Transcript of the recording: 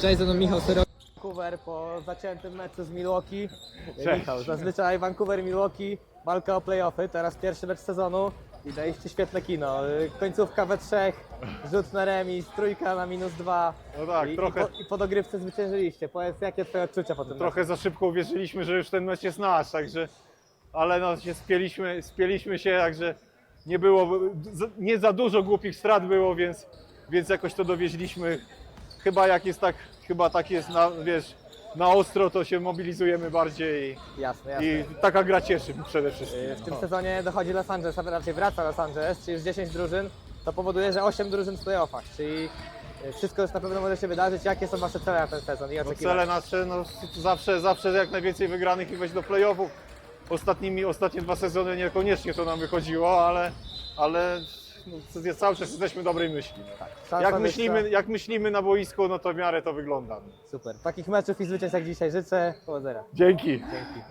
Cześć, ze mną Michał Serok. Vancouver po zaciętym meczu z Milwaukee. Cześć. Michał, zazwyczaj Vancouver Milwaukee, walka o playoffy, teraz pierwszy mecz sezonu i daliście świetne kino. Końcówka we trzech, rzut na remis, trójka na minus dwa. No tak, I, trochę- i, po, I po dogrywce zwyciężyliście. Powiedz, jakie twoje odczucia po tym Trochę meczu? za szybko uwierzyliśmy, że już ten mecz jest nasz, także, ale no się spieliśmy, spieliśmy się, także nie było, nie za dużo głupich strat było, więc, więc jakoś to dowieźliśmy. Chyba jak jest tak, chyba tak jest na, wiesz, na ostro, to się mobilizujemy bardziej Jasne, jasne. i, i taka gra cieszy przede wszystkim. Y, W tym No. sezonie dochodzi Los Angeles, a raczej wraca Los Angeles, czyli już 10 drużyn. To powoduje, że 8 drużyn w playoffach, czyli y, wszystko już na pewno może się wydarzyć. Jakie są wasze cele na ten sezon i No cele nasze, no zawsze, zawsze jak najwięcej wygranych i wejść do playoffów. Ostatnimi, ostatnie dwa sezony niekoniecznie to nam wychodziło, ale, ale no, cały czas jesteśmy dobrej myśli. Szansa Jak myślimy, jak myślimy na boisku, no to w miarę to wygląda. Super. Takich meczów i zwycięstw jak dzisiaj życzę. Powodzenia. Dzięki. Dzięki.